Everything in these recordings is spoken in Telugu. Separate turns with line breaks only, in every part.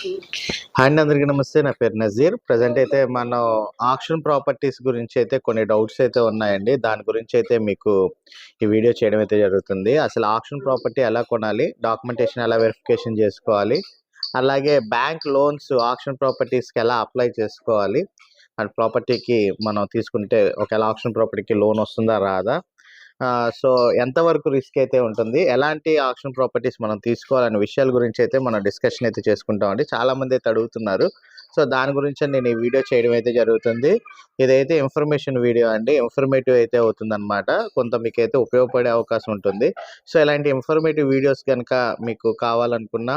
హాయ్ అందరికీ నమస్తే నా పేరు నజీర్. ప్రజెంట్ అయితే మనం ఆక్షన్ ప్రాపర్టీస్ గురించి అయితే కొన్ని డౌట్స్ అయితే ఉన్నాయండి. దాని గురించి అయితే మీకు ఈ వీడియో చేయడం అయితే జరుగుతుంది. అసలు ఆక్షన్ ప్రాపర్టీ ఎలా కొనాలి డాక్యుమెంటేషన్ ఎలా వెరిఫికేషన్ చేసుకోవాలి అలాగే బ్యాంక్ లోన్స్ ఆక్షన్ ప్రాపర్టీస్కి ఎలా అప్లై చేసుకోవాలి అండ్ ప్రాపర్టీకి మనం తీసుకుంటే ఒకవేళ ఆక్షన్ ప్రాపర్టీకి లోన్ వస్తుందా రాదా సో ఎంతవరకు రిస్క్ అయితే ఉంటుంది? ఎలాంటి ఆప్షన్ ప్రాపర్టీస్ మనం తీసుకోవాలనే విషయాల గురించి అయితే మనం డిస్కషన్ అయితే చేసుకుంటామండి చాలామంది అయితే అడుగుతున్నారు. సో దాని గురించి నేను ఈ వీడియో చేయడం అయితే జరుగుతుంది. ఇదైతే ఇన్ఫర్మేషన్ వీడియో అండి. ఇన్ఫర్మేటివ్ అయితే అవుతుంది అనమాట కొంత మీకు అయితే ఉపయోగపడే అవకాశం ఉంటుంది. సో ఇలాంటి ఇన్ఫర్మేటివ్ వీడియోస్ కనుక మీకు కావాలనుకున్నా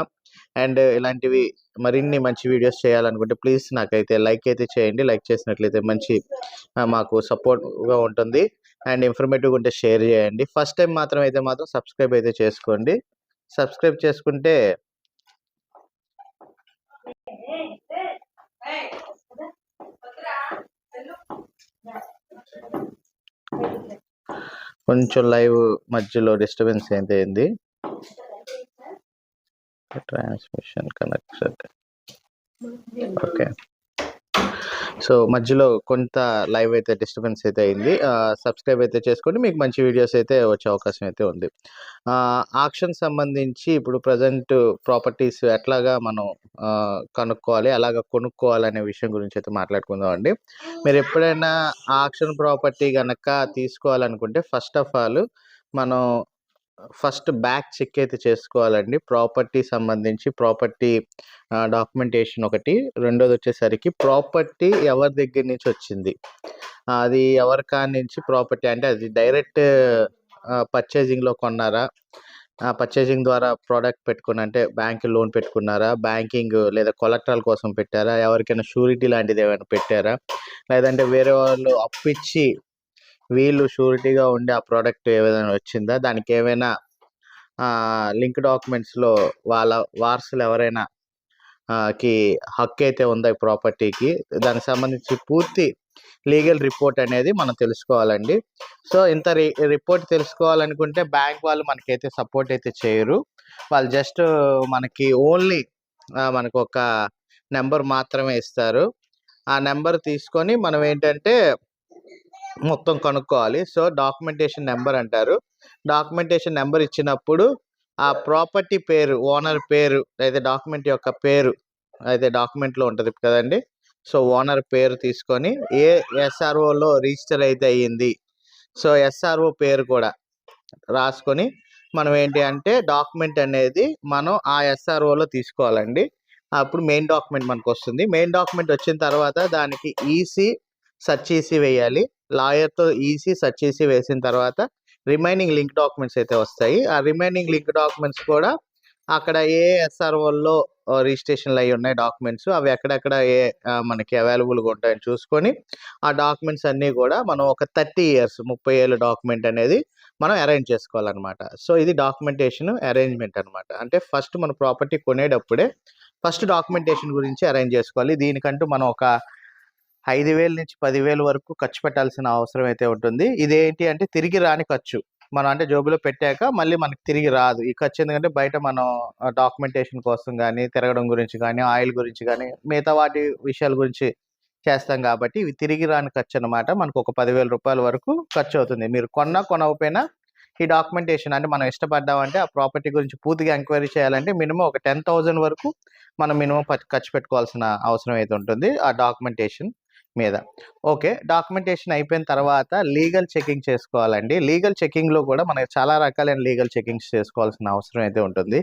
అండ్ ఇలాంటివి మరిన్ని మంచి వీడియోస్ చేయాలనుకుంటే ప్లీజ్ నాకైతే లైక్ అయితే చేయండి. లైక్ చేసినట్లయితే మంచి మాకు సపోర్ట్గా ఉంటుంది. అండ్ ఇన్ఫర్మేటివ్గా ఉంటే షేర్ చేయండి. ఫస్ట్ టైం మాత్రం అయితే మాత్రం సబ్స్క్రైబ్ అయితే చేసుకోండి. సబ్స్క్రైబ్ చేసుకుంటే కొంచెం లైవ్ మధ్యలో డిస్టర్బెన్స్ అయితే అయింది. Transmission connection okay. సో మధ్యలో కొంత లైవ్ అయితే డిస్టర్బెన్స్ అయితే అయింది. సబ్స్క్రైబ్ అయితే చేసుకోండి. మీకు మంచి వీడియోస్ అయితే వచ్చే అవకాశం అయితే ఉంది. ఆక్షన్ సంబంధించి ఇప్పుడు ప్రజెంట్ ప్రాపర్టీస్ ఎట్లాగా మనం కనుక్కోవాలి అలాగా కొనుక్కోవాలి అనే విషయం గురించి అయితే మాట్లాడుకుందాం అండి. మీరు ఎప్పుడైనా ఆక్షన్ ప్రాపర్టీ కనుక తీసుకోవాలనుకుంటే ఫస్ట్ ఆఫ్ ఆల్ మనం ఫస్ట్ బ్యాక్ చెక్ అయితే చేసుకోవాలండి. ప్రాపర్టీ సంబంధించి ప్రాపర్టీ డాక్యుమెంటేషన్ ఒకటి. రెండోది వచ్చేసరికి ప్రాపర్టీ ఎవరి దగ్గర నుంచి వచ్చింది? అది ఎవరి కాడి నుంచి ప్రాపర్టీ? అంటే అది డైరెక్ట్ పర్చేజింగ్లో కొన్నారా? ఆ పర్చేజింగ్ ద్వారా ప్రోడక్ట్ పెట్టుకున్న అంటే బ్యాంక్ లోన్ పెట్టుకున్నారా? బ్యాంకింగ్ లేదా కొలెక్టరల్ కోసం పెట్టారా? ఎవరికైనా షూరిటీ లాంటిది ఏమైనా పెట్టారా? లేదంటే వేరే వాళ్ళు అప్పిచ్చి వీళ్ళు షూరిటీగా ఉండి ఆ ప్రోడక్ట్ ఏదైనా వచ్చిందా? దానికి ఏమైనా లింక్ డాక్యుమెంట్స్లో వాళ్ళ వారసులు ఎవరైనా కి హక్కు అయితే ఉందా ఈ ప్రాపర్టీకి? దానికి సంబంధించి పూర్తి లీగల్ రిపోర్ట్ అనేది మనం తెలుసుకోవాలండి. సో ఇంత రి రిపోర్ట్ తెలుసుకోవాలనుకుంటే బ్యాంక్ వాళ్ళు మనకైతే సపోర్ట్ అయితే చేయరు. వాళ్ళు జస్ట్ మనకి ఓన్లీ మనకు ఒక నెంబర్ మాత్రమే ఇస్తారు. ఆ నెంబర్ తీసుకొని మనం ఏంటంటే మొత్తం కనుక్కోవాలి. సో డాక్యుమెంటేషన్ నెంబర్ అంటారు. డాక్యుమెంటేషన్ నెంబర్ ఇచ్చినప్పుడు ఆ ప్రాపర్టీ పేరు ఓనర్ పేరు అయితే డాక్యుమెంట్ యొక్క పేరు అయితే డాక్యుమెంట్లో ఉంటుంది కదండి. సో ఓనర్ పేరు తీసుకొని ఏ ఎస్ఆర్ఓలో రిజిస్టర్ అయితే అయ్యింది సో ఎస్ఆర్ఓ పేరు కూడా రాసుకొని మనం ఏంటి అంటే డాక్యుమెంట్ అనేది మనం ఆ ఎస్ఆర్ఓలో తీసుకోవాలండి. అప్పుడు మెయిన్ డాక్యుమెంట్ మనకు వస్తుంది మెయిన్ డాక్యుమెంట్ వచ్చిన తర్వాత దానికి ఈసీ సర్చ్ ఈసీ వేయాలి. లాయర్తో ఈసీ సర్చ్ చేసి వేసిన తర్వాత రిమైనింగ్ లింక్ డాక్యుమెంట్స్ అయితే వస్తాయి. ఆ రిమైనింగ్ లింక్ డాక్యుమెంట్స్ కూడా అక్కడ ఏ ఎస్ఆర్ఓల్లో రిజిస్ట్రేషన్లు అయి ఉన్నాయి డాక్యుమెంట్స్ అవి ఎక్కడెక్కడ ఏ మనకి అవైలబుల్గా ఉంటాయని చూసుకొని ఆ డాక్యుమెంట్స్ అన్నీ కూడా మనం ఒక థర్టీ ఇయర్స్ ముప్పై ఏళ్ళ డాక్యుమెంట్ అనేది మనం అరేంజ్ చేసుకోవాలన్నమాట. సో ఇది డాక్యుమెంటేషన్ అరేంజ్మెంట్ అన్నమాట. అంటే ఫస్ట్ మన ప్రాపర్టీ కొనేటప్పుడే ఫస్ట్ డాక్యుమెంటేషన్ గురించి అరేంజ్ చేసుకోవాలి. దీనికంటూ మనం ఒక ఐదు వేల నుంచి పదివేల వరకు ఖర్చు పెట్టాల్సిన అవసరం అయితే ఉంటుంది. ఇదేంటి అంటే తిరిగి రాని ఖర్చు. మనం అంటే జోబులో పెట్టాక మళ్ళీ మనకి తిరిగి రాదు. ఈ ఖర్చు ఎందుకంటే బయట మనం డాక్యుమెంటేషన్ కోసం కానీ తిరగడం గురించి కానీ ఆయిల్ గురించి కానీ మిగతా వాటి విషయాల గురించి చేస్తాం కాబట్టి ఇవి తిరిగి రాని ఖర్చు అనమాట మనకు ఒక పదివేల రూపాయల వరకు ఖర్చు అవుతుంది. మీరు కొన్నా కొనకపోయినా ఈ డాక్యుమెంటేషన్ అంటే మనం ఇష్టపడ్డామంటే ఆ ప్రాపర్టీ గురించి పూర్తిగా ఎంక్వైరీ చేయాలంటే మినిమం ఒక టెన్ థౌజండ్ వరకు మనం మినిమం ఖర్చు పెట్టుకోవాల్సిన అవసరం అయితే ఉంటుంది. ఆ డాక్యుమెంటేషన్ మీద. ఓకే డాక్యుమెంటేషన్ అయిపోయిన తర్వాత లీగల్ చెకింగ్ చేసుకోవాలండి. లీగల్ చెకింగ్లో కూడా మనకి చాలా రకాలైన లీగల్ చెకింగ్స్ చేసుకోవాల్సిన అవసరం అయితే ఉంటుంది.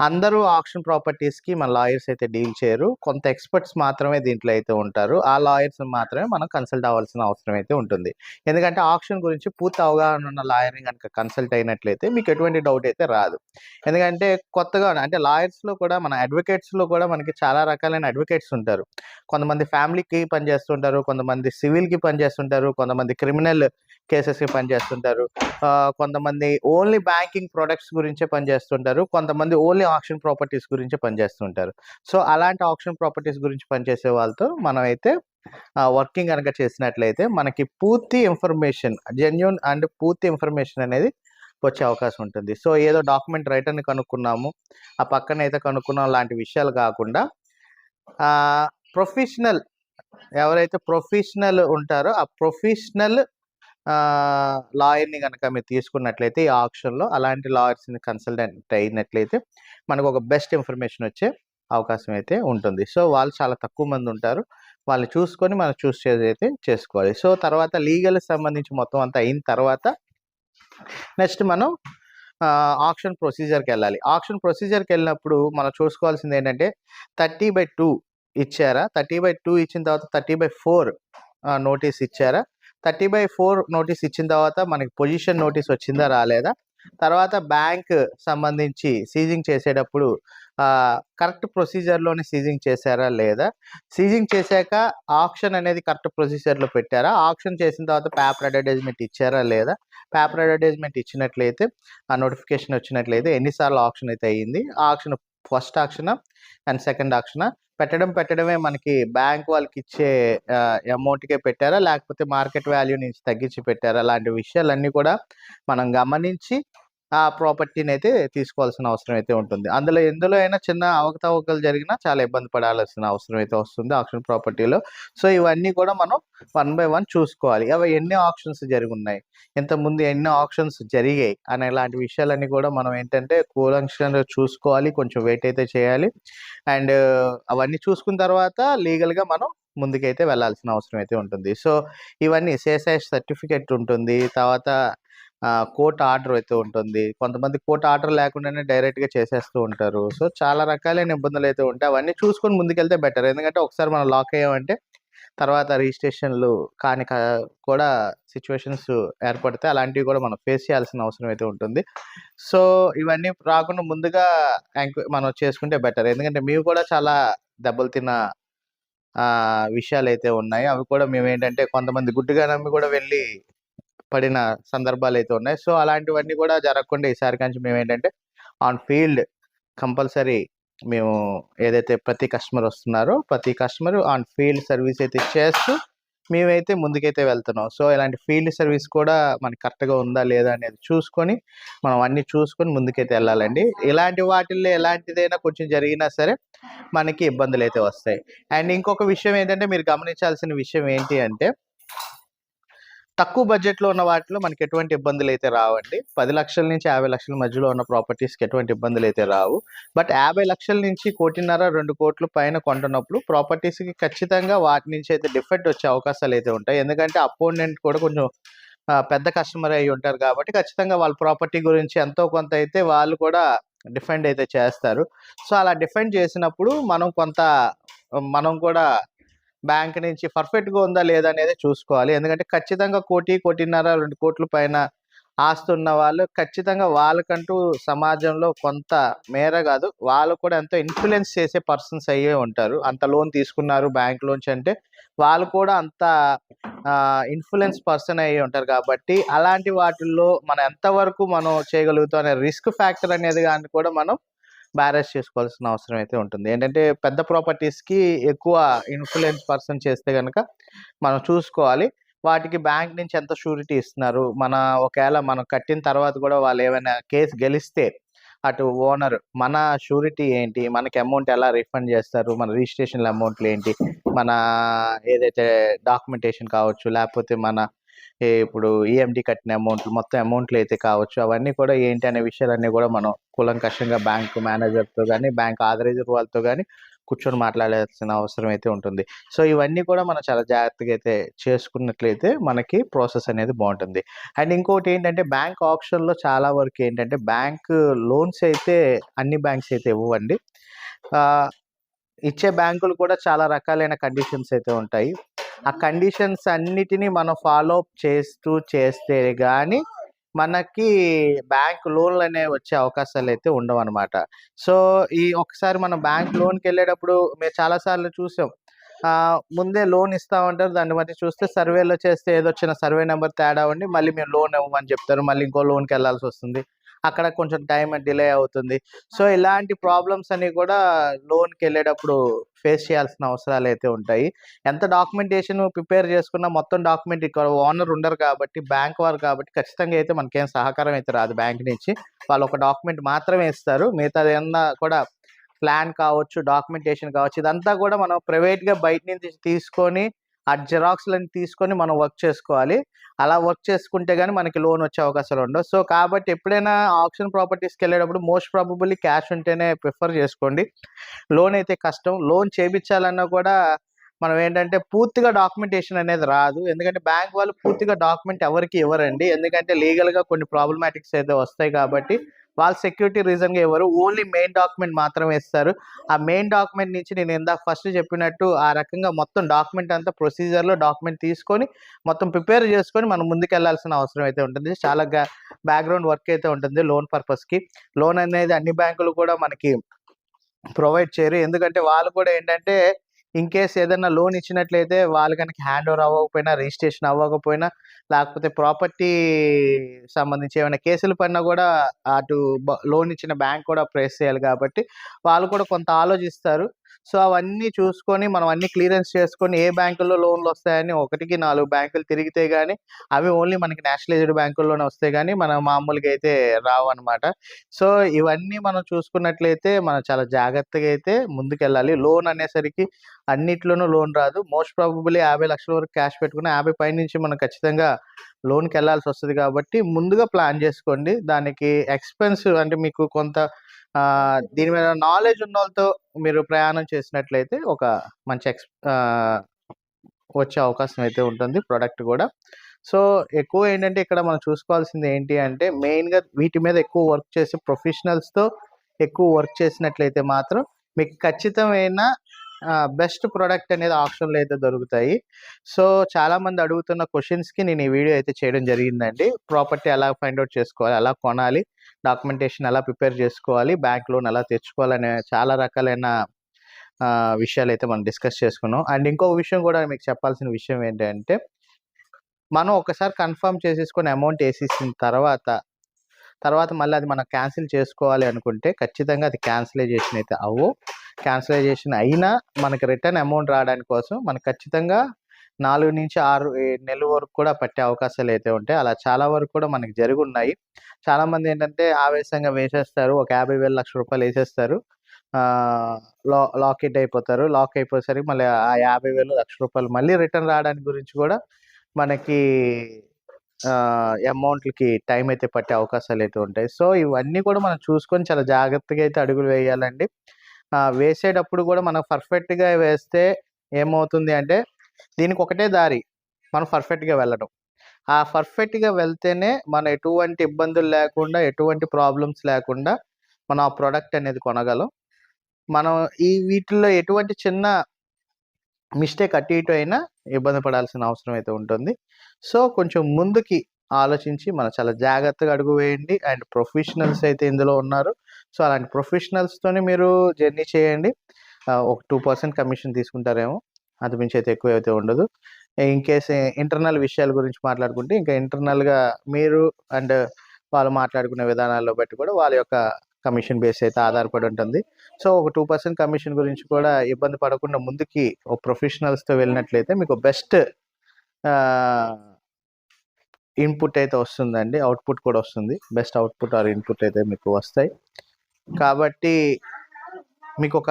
అందరూ ఆప్షన్ ప్రాపర్టీస్కి మన లాయర్స్ అయితే డీల్ చేయరు. కొంత ఎక్స్పర్ట్స్ మాత్రమే దీంట్లో అయితే ఉంటారు. ఆ లాయర్స్ మాత్రమే మనం కన్సల్ట్ అవ్వాల్సిన అవసరం అయితే ఉంటుంది. ఎందుకంటే ఆప్షన్ గురించి పూర్తి అవగాహన ఉన్న లాయర్ని కనుక కన్సల్ట్ అయినట్లయితే మీకు ఎటువంటి డౌట్ అయితే రాదు. ఎందుకంటే కొత్తగా అంటే లాయర్స్లో కూడా మన అడ్వకేట్స్లో కూడా మనకి చాలా రకాలైన అడ్వకేట్స్ ఉంటారు. కొంతమంది ఫ్యామిలీకి పనిచేస్తుంటారు కొంతమంది సివిల్కి పనిచేస్తుంటారు కొంతమంది క్రిమినల్ కేసెస్కి పనిచేస్తుంటారు. కొంతమంది ఓన్లీ బ్యాంకింగ్ ప్రొడక్ట్స్ గురించే పనిచేస్తుంటారు. కొంతమంది ఓన్లీ ఆక్షన్ ప్రాపర్టీస్ గురించి పనిచేస్తుంటారు. సో అలాంటి ఆప్షన్ ప్రాపర్టీస్ గురించి పనిచేసే వాళ్ళతో మనం అయితే వర్కింగ్ కనుక చేసినట్లయితే మనకి పూర్తి ఇన్ఫర్మేషన్ జెన్యున్ అండ్ పూర్తి ఇన్ఫర్మేషన్ అనేది వచ్చే అవకాశం ఉంటుంది. సో ఏదో డాక్యుమెంట్ రైటర్ని కనుక్కున్నాము ఆ పక్కన అయితే కనుక్కున్నాం లాంటి విషయాలు కాకుండా ప్రొఫెషనల్ ఎవరైతే ప్రొఫెషనల్ ఉంటారో ఆ ప్రొఫెషనల్ లాయర్ని కనుక మీరు తీసుకున్నట్లయితే ఈ ఆప్షన్లో అలాంటి లాయర్స్ని కన్సల్టెంట్ అయినట్లయితే మనకు ఒక బెస్ట్ ఇన్ఫర్మేషన్ వచ్చే అవకాశం అయితే ఉంటుంది. సో వాళ్ళు చాలా తక్కువ మంది ఉంటారు. వాళ్ళు చూసుకొని మనం చూస్ చేసి అయితే చేసుకోవాలి. సో తర్వాత లీగల్ సంబంధించి మొత్తం అంతా అయిన తర్వాత నెక్స్ట్ మనం ఆప్షన్ ప్రొసీజర్కి వెళ్ళాలి. ఆప్షన్ ప్రొసీజర్కి వెళ్ళినప్పుడు మనం చూసుకోవాల్సింది ఏంటంటే థర్టీ బై టూ ఇచ్చారా? థర్టీ బై టూ ఇచ్చిన తర్వాత థర్టీ బై ఫోర్ నోటీస్ ఇచ్చారా? థర్టీ బై ఫోర్ నోటీస్ ఇచ్చిన తర్వాత మనకి పొజిషన్ నోటీస్ వచ్చిందా రాలేదా? తర్వాత బ్యాంక్ సంబంధించి సీజింగ్ చేసేటప్పుడు కరెక్ట్ ప్రొసీజర్లోనే సీజింగ్ చేశారా లేదా? సీజింగ్ చేశాక ఆప్షన్ అనేది కరెక్ట్ ప్రొసీజర్లో పెట్టారా? ఆప్షన్ చేసిన తర్వాత పేపర్ అడ్వర్టైజ్మెంట్ ఇచ్చారా లేదా? పేపర్ అడ్వర్టైజ్మెంట్ ఇచ్చినట్లయితే ఆ నోటిఫికేషన్ వచ్చినట్లయితే ఎన్నిసార్లు ఆప్షన్ అయితే అయ్యింది option first option and second option పెట్టడం పెట్టడమే మనకి బ్యాంక్ వాళ్ళకి ఇచ్చే అమౌంట్కే పెట్టారా? లేకపోతే మార్కెట్ వాల్యూ నుంచి తగ్గించి పెట్టారా? అలాంటి విషయాలన్నీ కూడా మనం గమనించి ఆ ప్రాపర్టీని అయితే తీసుకోవాల్సిన అవసరం అయితే ఉంటుంది. అందులో ఎందులో అయినా చిన్న అవకతవకలు జరిగినా చాలా ఇబ్బంది పడాల్సిన అవసరం అయితే వస్తుంది ఆప్షన్ ప్రాపర్టీలో. సో ఇవన్నీ కూడా మనం వన్ బై వన్ చూసుకోవాలి. అవి ఎన్ని ఆప్షన్స్ జరిగి ఉన్నాయి ఇంతకుముందు ఎన్ని ఆప్షన్స్ జరిగాయి అనే ఇలాంటి విషయాలన్నీ కూడా మనం ఏంటంటే కూలంక్షంగా చూసుకోవాలి కొంచెం వెయిట్ అయితే చేయాలి. అండ్ అవన్నీ చూసుకున్న తర్వాత లీగల్గా మనం ముందుకైతే వెళ్ళాల్సిన అవసరం అయితే ఉంటుంది. సో ఇవన్నీ సేసైజ్ సర్టిఫికెట్ ఉంటుంది. తర్వాత కోర్ట్ ఆర్డర్ అయితే ఉంటుంది. కొంతమంది కోర్ట్ ఆర్డర్ లేకుండానే డైరెక్ట్గా చేసేస్తూ ఉంటారు. సో చాలా రకాలైన ఇబ్బందులు అయితే ఉంటాయి. అవన్నీ చూసుకొని ముందుకెళ్తే బెటర్. ఎందుకంటే ఒకసారి మనం లాక్ అయ్యామంటే తర్వాత రిజిస్ట్రేషన్లు కాని కూడా సిచ్యువేషన్స్ ఏర్పడితే అలాంటివి కూడా మనం ఫేస్ చేయాల్సిన అవసరం అయితే ఉంటుంది. సో ఇవన్నీ రాకుండా ముందుగా మనం చేసుకుంటే బెటర్. ఎందుకంటే మేము కూడా చాలా దెబ్బలు తిన్న విషయాలు అయితే ఉన్నాయి. అవి కూడా మేము ఏంటంటే కొంతమంది గుడ్డుగా నమ్మి కూడా వెళ్ళి పడిన సందర్భాలు అయితే ఉన్నాయి. సో అలాంటివన్నీ కూడా జరగకుండా ఈసారి కానీ మేము ఏంటంటే ఆన్ ఫీల్డ్ కంపల్సరీ మేము ఏదైతే ప్రతి కస్టమర్ వస్తున్నారో ప్రతి కస్టమర్ ఆన్ ఫీల్డ్ సర్వీస్ అయితే చేస్తూ మేమైతే ముందుకైతే వెళ్తున్నాం. సో ఇలాంటి ఫీల్డ్ సర్వీస్ కూడా మనకి కరెక్ట్గా ఉందా లేదా అనేది చూసుకొని మనం అన్ని చూసుకొని ముందుకైతే వెళ్ళాలండి. ఇలాంటి వాటిల్లో ఎలాంటిదైనా కొంచెం జరిగినా సరే మనకి ఇబ్బందులు అయితే వస్తాయి. అండ్ ఇంకొక విషయం ఏంటంటే మీరు గమనించాల్సిన విషయం ఏంటి అంటే తక్కువ బడ్జెట్లో ఉన్న వాటిలో మనకి ఎటువంటి ఇబ్బందులు అయితే రావండి. పది లక్షల నుంచి యాభై లక్షల మధ్యలో ఉన్న ప్రాపర్టీస్కి ఎటువంటి ఇబ్బందులు అయితే రావు. బట్ యాభై లక్షల నుంచి కోటిన్నర రెండు కోట్ల పైన కొంటున్నప్పుడు ప్రాపర్టీస్కి ఖచ్చితంగా వాటి నుంచి అయితే డిఫెక్ట్ వచ్చే అవకాశాలు అయితే ఉంటాయి. ఎందుకంటే అపోనెంట్ కూడా కొంచెం పెద్ద కస్టమర్ అయి ఉంటారు కాబట్టి ఖచ్చితంగా వాళ్ళ ప్రాపర్టీ గురించి ఎంతో కొంత అయితే వాళ్ళు కూడా డిఫెండ్ అయితే చేస్తారు. సో అలా డిఫెండ్ చేసినప్పుడు మనం కొంత మనం కూడా బ్యాంక్ నుంచి పర్ఫెక్ట్గా ఉందా లేదా అనేది చూసుకోవాలి. ఎందుకంటే ఖచ్చితంగా కోటి కోటిన్నర రెండు కోట్ల పైన ఆస్తి ఉన్న వాళ్ళు ఖచ్చితంగా వాళ్ళకంటూ సమాజంలో కొంత మేర కాదు వాళ్ళు కూడా ఎంతో ఇన్ఫ్లుయెన్స్ చేసే పర్సన్స్ అయ్యే ఉంటారు. అంత లోన్ తీసుకున్నారు బ్యాంక్ లోన్స్ అంటే వాళ్ళు కూడా అంత ఇన్ఫ్లుయెన్స్ పర్సన్ అయ్యి ఉంటారు. కాబట్టి అలాంటి వాటిల్లో మనం ఎంతవరకు మనం చేయగలుగుతాం అనే రిస్క్ ఫ్యాక్టర్ అనేది కానీ కూడా మనం బ్యారేజ్ చేసుకోవాల్సిన అవసరం అయితే ఉంటుంది. ఏంటంటే పెద్ద ప్రాపర్టీస్కి ఎక్కువ ఇన్ఫ్లుయెన్స్ పర్సన్ చేస్తే కనుక మనం చూసుకోవాలి. వాటికి బ్యాంక్ నుంచి ఎంత షూరిటీ ఇస్తున్నారు? మన ఒకవేళ మనం కట్టిన తర్వాత కూడా వాళ్ళు ఏమైనా కేసు గెలిస్తే అటు ఓనర్ మన షూరిటీ ఏంటి? మనకి అమౌంట్ ఎలా రిఫండ్ చేస్తారు? మన రిజిస్ట్రేషన్ అమౌంట్లు ఏంటి? మన ఏదైతే డాక్యుమెంటేషన్ కావచ్చు లేకపోతే మన ఇప్పుడు ఈఎండి కట్టిన అమౌంట్లు మొత్తం అమౌంట్లు అయితే కావచ్చు. అవన్నీ కూడా ఏంటి అనే విషయాలన్నీ కూడా మనం కూలంకషంగా బ్యాంక్ మేనేజర్తో కానీ బ్యాంక్ ఆథరైజర్ వాళ్ళతో కానీ కూర్చొని మాట్లాడాల్సిన అవసరం అయితే ఉంటుంది. సో ఇవన్నీ కూడా మనం చాలా జాగ్రత్తగా అయితే చేసుకున్నట్లయితే మనకి ప్రాసెస్ అనేది బాగుంటుంది. అండ్ ఇంకోటి ఏంటంటే బ్యాంక్ ఆప్షన్లో చాలా వరకు ఏంటంటే బ్యాంక్ లోన్స్ అయితే అన్ని బ్యాంక్స్ అయితే ఇవ్వండి. ఇచ్చే బ్యాంకులు కూడా చాలా రకాలైన కండిషన్స్ అయితే ఉంటాయి. ఆ కండిషన్స్ అన్నిటినీ మనం ఫాలో అప్ చేస్తూ చేస్తే కానీ మనకి బ్యాంక్ లోన్లు అనేవి వచ్చే అవకాశాలు అయితే ఉండవు అనమాట సో ఈ ఒకసారి మనం బ్యాంక్ లోన్కి వెళ్ళేటప్పుడు మేము చాలాసార్లు చూసాం. ముందే లోన్ ఇస్తామంటారు. దాన్ని బట్టి చూస్తే సర్వేలో చేస్తే ఏదో వచ్చిన సర్వే నెంబర్ తేడా ఉండి మళ్ళీ మేము లోన్ ఇవ్వమని చెప్తారు. మళ్ళీ ఇంకో లోన్కి వెళ్ళాల్సి వస్తుంది. అక్కడ కొంచెం టైం డిలే అవుతుంది. సో ఇలాంటి ప్రాబ్లమ్స్ అన్ని కూడా లోన్కి వెళ్ళేటప్పుడు ఫేస్ చేయాల్సిన అవసరాలు అయితే ఉంటాయి. ఎంత డాక్యుమెంటేషన్ ప్రిపేర్ చేసుకున్నా మొత్తం డాక్యుమెంట్ ఇక్కడ ఓనర్ ఉండరు కాబట్టి బ్యాంక్ వారు కాబట్టి ఖచ్చితంగా అయితే మనకేం సహకారం అయితే రాదు బ్యాంక్ నుంచి. వాళ్ళు ఒక డాక్యుమెంట్ మాత్రమే ఇస్తారు. మిగతాది ఏమన్నా కూడా ప్లాన్ కావచ్చు డాక్యుమెంటేషన్ కావచ్చు ఇదంతా కూడా మనం ప్రైవేట్గా బయట నుంచి తీసుకొని ఆ జిరాక్స్లను తీసుకొని మనం వర్క్ చేసుకోవాలి. అలా వర్క్ చేసుకుంటే కానీ మనకి లోన్ వచ్చే అవకాశాలు ఉండవు. సో కాబట్టి ఎప్పుడైనా ఆప్షన్ ప్రాపర్టీస్కి వెళ్ళేటప్పుడు మోస్ట్ ప్రాబబుల్లీ క్యాష్ ఉంటేనే ప్రిఫర్ చేసుకోండి. లోన్ అయితే కష్టం. లోన్ చేయించాలన్నా కూడా మనం ఏంటంటే పూర్తిగా డాక్యుమెంటేషన్ అనేది రాదు. ఎందుకంటే బ్యాంక్ వాళ్ళు పూర్తిగా డాక్యుమెంట్ ఎవరికి ఇవ్వరండి. ఎందుకంటే లీగల్గా కొన్ని ప్రాబ్లమాటిక్స్ అయితే వస్తాయి కాబట్టి వాళ్ళు సెక్యూరిటీ రీజన్గా ఇవ్వరు ఓన్లీ మెయిన్ డాక్యుమెంట్ మాత్రమే ఇస్తారు. ఆ మెయిన్ డాక్యుమెంట్ నుంచి నేను ఇందాక ఫస్ట్ చెప్పినట్టు ఆ రకంగా మొత్తం డాక్యుమెంట్ అంతా ప్రొసీజర్లో డాక్యుమెంట్ తీసుకొని మొత్తం ప్రిపేర్ చేసుకొని మనం ముందుకెళ్ళాల్సిన అవసరం అయితే ఉంటుంది. చాలా బ్యాక్గ్రౌండ్ వర్క్ అయితే ఉంటుంది లోన్ పర్పస్కి లోన్ అనేది అన్ని బ్యాంకులు కూడా మనకి ప్రొవైడ్ చేయరు. ఎందుకంటే వాళ్ళు కూడా ఏంటంటే ఇన్ కేస్ ఏదైనా లోన్ ఇచ్చినట్లయితే వాళ్ళు కనుక హ్యాండ్ ఓవర్ అవ్వకపోయినా రిజిస్ట్రేషన్ అవ్వకపోయినా లేకపోతే ప్రాపర్టీ సంబంధించి ఏమైనా కేసులు పడినా కూడా అటు లోన్ ఇచ్చిన బ్యాంక్ కూడా ప్రెస్ చేయాలి కాబట్టి వాళ్ళు కూడా కొంత ఆలోచిస్తారు. సో అవన్నీ చూసుకొని మనం అన్ని క్లియరెన్స్ చేసుకొని ఏ బ్యాంకుల్లో లోన్లు వస్తాయని ఒకటికి నాలుగు బ్యాంకులు తిరిగితే కానీ అవి ఓన్లీ మనకి నేషనలైజ్డ్ బ్యాంకుల్లోనే వస్తాయి కానీ మనం మామూలుగా అయితే రావు అనమాట సో ఇవన్నీ మనం చూసుకున్నట్లయితే మనం చాలా జాగ్రత్తగా అయితే ముందుకెళ్ళాలి. లోన్ అనేసరికి అన్నిట్లోనూ లోన్ రాదు. మోస్ట్ ప్రాబబుల్లీ యాభై లక్షల వరకు క్యాష్ పెట్టుకుని యాభై పై నుంచి మనం ఖచ్చితంగా లోన్కి వెళ్ళాల్సి వస్తుంది కాబట్టి ముందుగా ప్లాన్ చేసుకోండి. దానికి ఎక్స్పెన్స్ అంటే మీకు కొంత దీని మీద నాలెడ్జ్ ఉన్న వాళ్ళతో మీరు ప్రయాణం చేసినట్లయితే ఒక మంచి ఎక్స్ వచ్చే అవకాశం అయితే ఉంటుంది ప్రోడక్ట్ కూడా. సో ఎక్కువ ఏంటంటే ఇక్కడ మనం చూసుకోవాల్సింది ఏంటి అంటే మెయిన్గా వీటి మీద ఎక్కువ వర్క్ చేసే ప్రొఫెషనల్స్తో ఎక్కువ వర్క్ చేసినట్లయితే మాత్రం మీకు ఖచ్చితమైన బెస్ట్ ప్రోడక్ట్ అనేది ఆప్షన్లో అయితే దొరుకుతాయి. సో చాలామంది అడుగుతున్న క్వశ్చన్స్కి నేను ఈ వీడియో అయితే చేయడం జరిగిందండి. ప్రాపర్టీ ఎలా ఫైండ్ అవుట్ చేసుకోవాలి ఎలా కొనాలి డాక్యుమెంటేషన్ ఎలా ప్రిపేర్ చేసుకోవాలి బ్యాంక్ లోన్ ఎలా తెచ్చుకోవాలనే చాలా రకాలైన విషయాలు అయితే మనం డిస్కస్ చేసుకున్నాం. అండ్ ఇంకో విషయం కూడా మీకు చెప్పాల్సిన విషయం ఏంటంటే మనం ఒకసారి కన్ఫర్మ్ చేసేసుకొని అమౌంట్ వేసేసిన తర్వాత తర్వాత మళ్ళీ అది మనం క్యాన్సిల్ చేసుకోవాలి అనుకుంటే ఖచ్చితంగా అది క్యాన్సిలైజేషన్ అయితే అవ్వు. క్యాన్సిలైజేషన్ అయినా మనకి రిటర్న్ అమౌంట్ రావడానికి కోసం మనకు ఖచ్చితంగా నాలుగు నుంచి ఆరు నెలల వరకు కూడా పట్టే అవకాశాలు అయితే ఉంటాయి. అలా చాలా వరకు కూడా మనకి జరిగి ఉన్నాయి చాలామంది ఏంటంటే ఆవేశంగా వేసేస్తారు. ఒక యాభై వేల లక్ష రూపాయలు వేసేస్తారు. లా లాక్ అయిపోతారు. లాక్ అయిపోయేసరికి మళ్ళీ ఆ యాభై వేలు లక్ష రూపాయలు మళ్ళీ రిటర్న్ రావడానికి గురించి కూడా మనకి అమౌంట్లకి టైం అయితే పట్టే అవకాశాలు అయితే ఉంటాయి. సో ఇవన్నీ కూడా మనం చూసుకొని చాలా జాగ్రత్తగా అయితే అడుగులు వేయాలండి. వేసేటప్పుడు కూడా మనం పర్ఫెక్ట్గా వేస్తే ఏమవుతుంది అంటే దీనికి ఒకటే దారి. మనం పర్ఫెక్ట్గా వెళ్ళడం. ఆ పర్ఫెక్ట్గా వెళ్తేనే మనం ఎటువంటి ఇబ్బందులు లేకుండా ఎటువంటి ప్రాబ్లమ్స్ లేకుండా మనం ఆ ప్రోడక్ట్ అనేది కొనగలం. మనం ఈ వీటిల్లో ఎటువంటి చిన్న మిస్టేక్ అటు ఇటు అయినా ఇబ్బంది పడాల్సిన అవసరం అయితే ఉంటుంది. సో కొంచెం ముందుకి ఆలోచించి మనం చాలా జాగ్రత్తగా అడుగు వేయండి. అండ్ ప్రొఫెషనల్స్ అయితే ఇందులో ఉన్నారు. సో అలాంటి ప్రొఫెషనల్స్తోనే మీరు జర్నీ చేయండి. ఒక టూ పర్సెంట్ కమిషన్ తీసుకుంటారేమో. అది మించి అయితే ఎక్కువ అయితే ఉండదు. ఇన్ కేస్ ఇంటర్నల్ విషయాల గురించి మాట్లాడుకుంటే ఇంకా ఇంటర్నల్గా మీరు అండ్ వాళ్ళు మాట్లాడుకునే విధానాల్లో బట్టి కూడా వాళ్ళ యొక్క కమిషన్ బేస్ అయితే ఆధారపడి ఉంటుంది. సో ఒక టూ పర్సెంట్ కమిషన్ గురించి కూడా ఇబ్బంది పడకుండా ముందుకి ఒక ప్రొఫెషనల్స్తో వెళ్ళినట్లయితే మీకు బెస్ట్ ఇన్పుట్ అయితే వస్తుందండి. అవుట్పుట్ కూడా వస్తుంది. బెస్ట్ అవుట్పుట్ ఆర్ ఇన్పుట్ అయితే మీకు వస్తాయి. కాబట్టి మీకు ఒక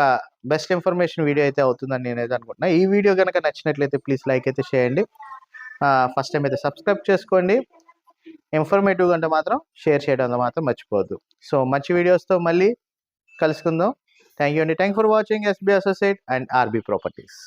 బెస్ట్ ఇన్ఫర్మేషన్ వీడియో అయితే అవుతుందని నేనైతే అనుకుంటున్నా. ఈ వీడియో కనుక నచ్చినట్లయితే ప్లీజ్ లైక్ అయితే చేయండి. ఫస్ట్ టైం అయితే సబ్స్క్రైబ్ చేసుకోండి. ఇన్ఫర్మేటివ్ అంటే మాత్రం షేర్ చేయడం మాత్రం మర్చిపోవద్దు. సో మంచి వీడియోస్తో మళ్ళీ కలుసుకుందాం. థ్యాంక్ యూ అండి. Thank for watching SB associate and RB properties